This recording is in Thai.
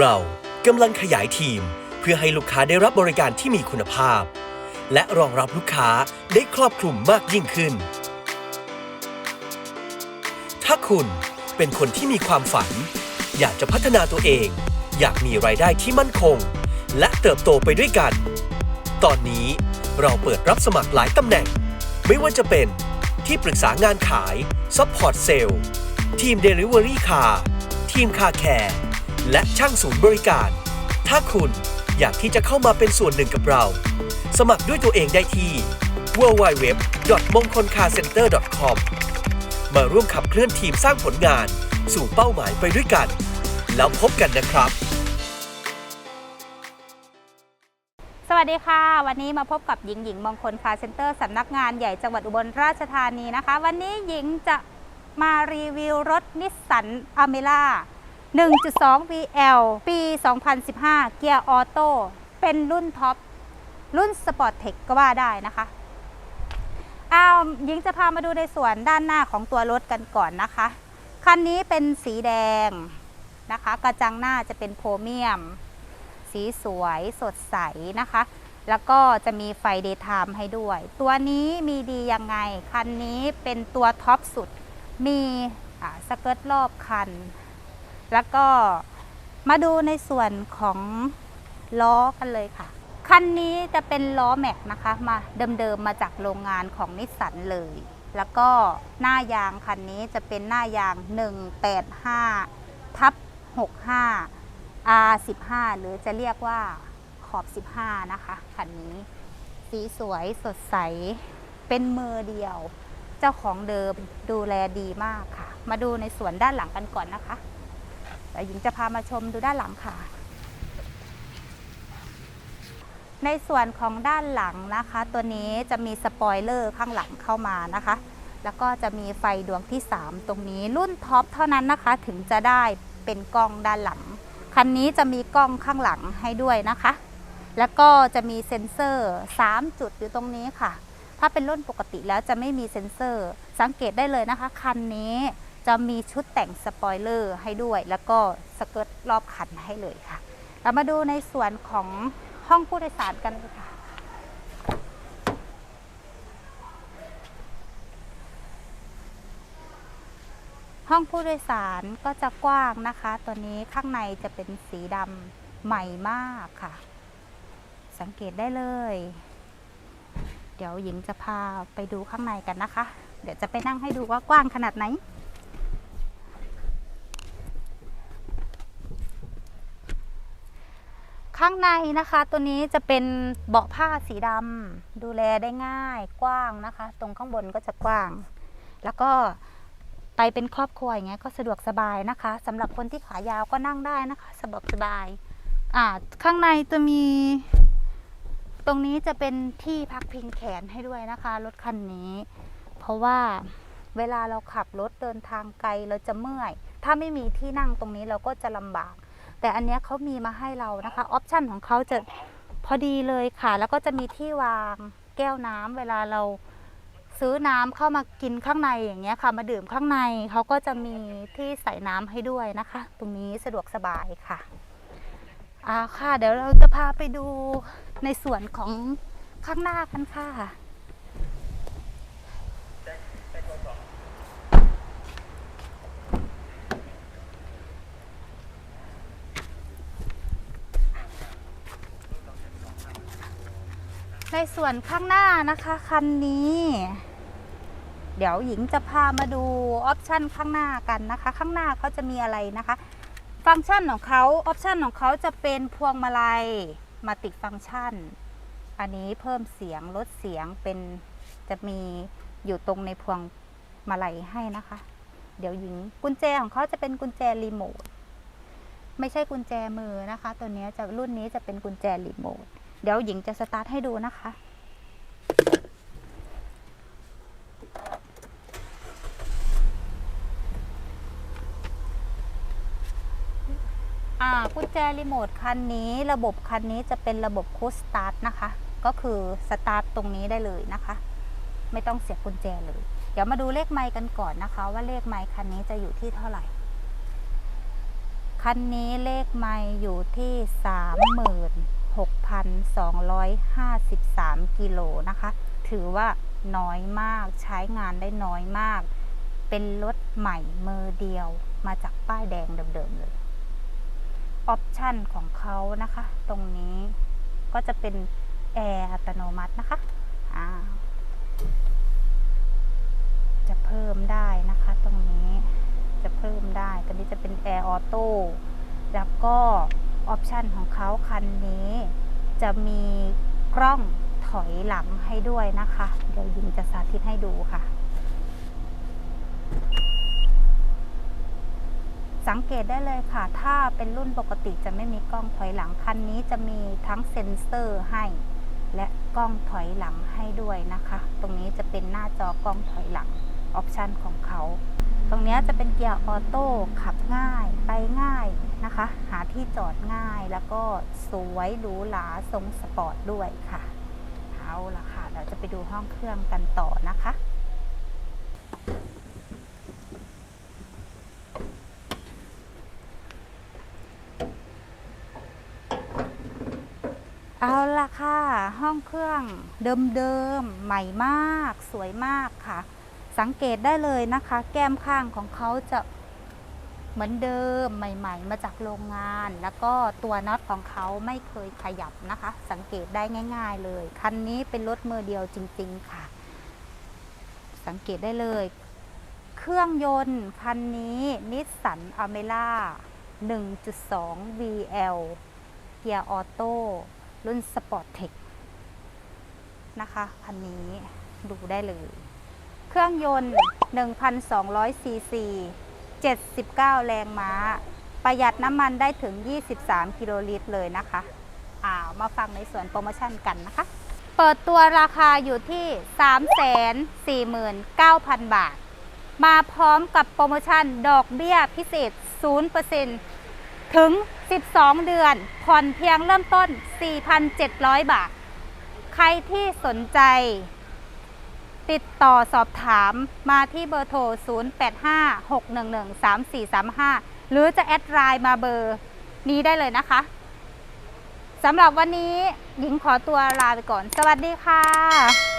เรากำลังขยายทีม เพื่อให้ลูกค้าได้รับบริการที่มีคุณภาพ และรองรับลูกค้าได้ครอบคลุมมากยิ่งขึ้น ถ้าคุณเป็นคนที่มีความฝัน อยากจะพัฒนาตัวเอง อยากมีรายได้ที่มั่นคง และเติบโตไปด้วยกัน ตอนนี้เราเปิดรับสมัครหลายตำแหน่ง ไม่ว่าจะเป็นที่ปรึกษางานขาย Support Sale ทีม Delivery Car ทีม Car Care แและช่างศูนย์บริการ ถ้าคุณอยากที่จะเข้ามาเป็นส่วนหนึ่งกับเรา สมัครด้วยตัวเองได้ที่ www.mongkolcarcenter.com มาร่วมขับเคลื่อนทีมสร้างผลงานสู่เป้าหมายไปด้วยกัน แล้วพบกันนะครับ สวัสดีค่ะ วันนี้มาพบกับหญิงหญิงมงคลคารเซ็นเตอร์สำนักงานใหญ่จังหวัดอุบลราชธานีนะคะ วันนี้หญิงจะมารีวิวรถนิสสันอเมล่า 1.2 VL ปี 2015 เกียร์ออโต้เป็นรุ่นท็อป รุ่นสปอร์ตเทคก็ว่าได้นะคะอ้าวหญิงจะพามาดูในส่วนด้านหน้าของตัวรถกันก่อนนะคะ คันนี้เป็นสีแดงนะคะ กระจังหน้าจะเป็นโพรเมียม สีสวยสดใสนะคะ แล้วก็จะมีไฟเดย์ไทม์ให้ด้วย ตัวนี้มีดียังไง คันนี้เป็นตัวท็อปสุด มีสเกิร์ตรอบคัน แล้วก็มาดูในส่วนของล้อกันเลยค่ะ คันนี้จะเป็นล้อแม็กนะคะ มาเดิมๆมาจากโรงงานของนิสสันเลย แล้วก็หน้ายางคันนี้จะเป็นหน้ายาง 185 ทับ 65 R15 หรือจะเรียกว่าขอบ 15 นะคะคันนี้สีสวยสดใสเป็นมือเดียว เจ้าของเดิมดูแลดีมากค่ะ มาดูในส่วนด้านหลังกันก่อนนะคะ แต่หญิงจะพามาชมดูด้านหลังค่ะ ในส่วนของด้านหลังนะคะ ตัวนี้จะมีสปอยเลอร์ข้างหลังเข้ามานะคะ แล้วก็จะมีไฟดวงที่ 3 ตรงนี้รุ่นท็อปเท่านั้นนะคะ ถึงจะได้เป็นกล้องด้านหลัง คันนี้จะมีกล้องข้างหลังให้ด้วยนะคะ แล้วก็จะมีเซ็นเซอร์ 3 จุดอยู่ตรงนี้ค่ะ ถ้าเป็นรุ่นปกติแล้วจะไม่มีเซ็นเซอร์ สังเกตได้เลยนะคะ คันนี้ จะมีชุดแต่งสปอยเลอร์ให้ด้วย แล้วก็สเกิร์ตรอบคันให้เลยค่ะ เรามาดูในส่วนของห้องผู้โดยสารกันค่ะ ห้องผู้โดยสารก็จะกว้างนะคะ ตัวนี้ข้างในจะเป็นสีดำใหม่มากค่ะ สังเกตได้เลย เดี๋ยวหญิงจะพาไปดูข้างในกันนะคะ เดี๋ยวจะไปนั่งให้ดูว่ากว้างขนาดไหน ข้างในนะคะตัวนี้จะเป็นเบาะผ้าสีดำดูแลได้ง่ายกว้างนะคะ ตรงข้างบนก็จะกว้าง แล้วก็ไปเป็นครอบครัวอย่างเงี้ยก็สะดวกสบายนะคะสำหรับคนที่ขายาวก็นั่งได้นะคะสะดวกสบายอ่าข้างในจะมี ตรงนี้จะเป็นที่พักพิงแขนให้ด้วยนะคะ รถคันนี้ เพราะว่าเวลาเราขับรถเดินทางไกลเราจะเมื่อย ถ้าไม่มีที่นั่งตรงนี้เราก็จะลำบาก แต่อันเนี้ยเขามีมาให้เรานะคะออปชันของเขาจะพอดีเลยค่ะ แล้วก็จะมีที่วางแก้วน้ำเวลาเราซื้อน้ำเข้ามากินข้างในอย่างเงี้ยค่ะ มาดื่มข้างในเขาก็จะมีที่ใส่น้ำให้ด้วยนะคะ ตรงนี้สะดวกสบายค่ะอ่าค่ะ เดี๋ยวเราจะพาไปดูในส่วนของข้างหน้ากันค่ะ ในส่วนข้างหน้านะคะคันนี้ เดี๋ยวหญิงจะพามาดูออปชันข้างหน้ากันนะคะ ข้างหน้าเขาจะมีอะไรนะคะ ฟังก์ชันของเขาออปชันของเขาจะเป็นพวงมาลัยมาติดฟังก์ชัน อันนี้เพิ่มเสียงลดเสียงเป็นจะมีอยู่ตรงในพวงมาลัยให้นะคะ เดี๋ยวหญิงกุญแจของเขาจะเป็นกุญแจรีโมทไม่ใช่กุญแจมือนะคะ ตัวนี้จะรุ่นนี้จะเป็นกุญแจรีโมท เดี๋ยวหญิงจะสตาร์ทให้ดูนะคะ อ่ากุญแจรีโมทคันนี้ระบบคันนี้จะเป็นระบบคูสตาร์ทนะคะ ก็คือสตาร์ทตรงนี้ได้เลยนะคะ ไม่ต้องเสียบกุญแจเลย เดี๋ยวมาดูเลขไมค์กันก่อนนะคะ ว่าเลขไมค์คันนี้จะอยู่ที่เท่าไหร่คันนี้เลขไม่อยู่ที่สามหมื่น 6,253 กิโลนะคะ ถือว่าน้อยมากใช้งานได้น้อยมาก เป็นรถใหม่มือเดียวมาจากป้ายแดงเดิมๆเลย ออปชันของเขานะคะ ตรงนี้ก็จะเป็นแอร์อัตโนมัตินะคะจะเพิ่มได้นะคะ ตรงนี้จะเพิ่มได้ตัวนี้จะเป็นแอร์ออโต้แล้วก็ ออปชันของเขาคันนี้ จะมีกล้องถอยหลังให้ด้วยนะคะ เดี๋ยวยิงจะสาธิตให้ดูค่ะ สังเกตได้เลยค่ะ ถ้าเป็นรุ่นปกติจะไม่มีกล้องถอยหลังคันนี้จะมีทั้งเซ็นเซอร์ให้ และกล้องถอยหลังให้ด้วยนะคะ ตรงนี้จะเป็นหน้าจอกล้องถอยหลังออปชันของเขา รงนี้จะเป็นเกียร์ออโต้ขับง่ายไปง่ายนะคะ หาที่จอดง่ายแล้วก็สวยหรูหราทรงสปอร์ตด้วยค่ะเอาละค่ะเราจะไปดูห้องเครื่องกันต่อนะคะเอาละค่ะ ห้องเครื่องเดิมๆ ใหม่มาก สวยมากค่ะ สังเกตได้เลยนะคะ แก้มข้างของเขาจะเหมือนเดิมใหม่ ๆ มาจากโรงงาน แล้วก็ตัวน็อตของเขาไม่เคยขยับนะคะ สังเกตได้ง่าย ๆ เลย คันนี้เป็นรถมือเดียวจริง ๆ ค่ะ สังเกตได้เลย เครื่องยนต์คันนี้นิสสันอเมล่า1.2 VL เกียร์ออโต้รุ่นสปอร์ตเทคนะคะคันนี้ดูได้เลย เครื่องยนต์ 1,200 ซีซี 79 แรงม้า ประหยัดน้ำมันได้ถึง 23 กิโลลิตรเลยนะคะอ่ามาฟังในส่วนโปรโมชั่นกันนะคะ เปิดตัวราคาอยู่ที่ 349,000 บาท มาพร้อมกับโปรโมชั่นดอกเบี้ยพิเศษ 0%ถึง 12 เดือน ผ่อนเพียงเริ่มต้น 4,700 บาท ใครที่สนใจ ติดต่อสอบถามมาที่เบอร์โทร 0856113435 หรือจะแอดไลน์มาเบอร์นี้ได้เลยนะคะสำหรับวันนี้หญิงขอตัวลาไปก่อน สวัสดีค่ะ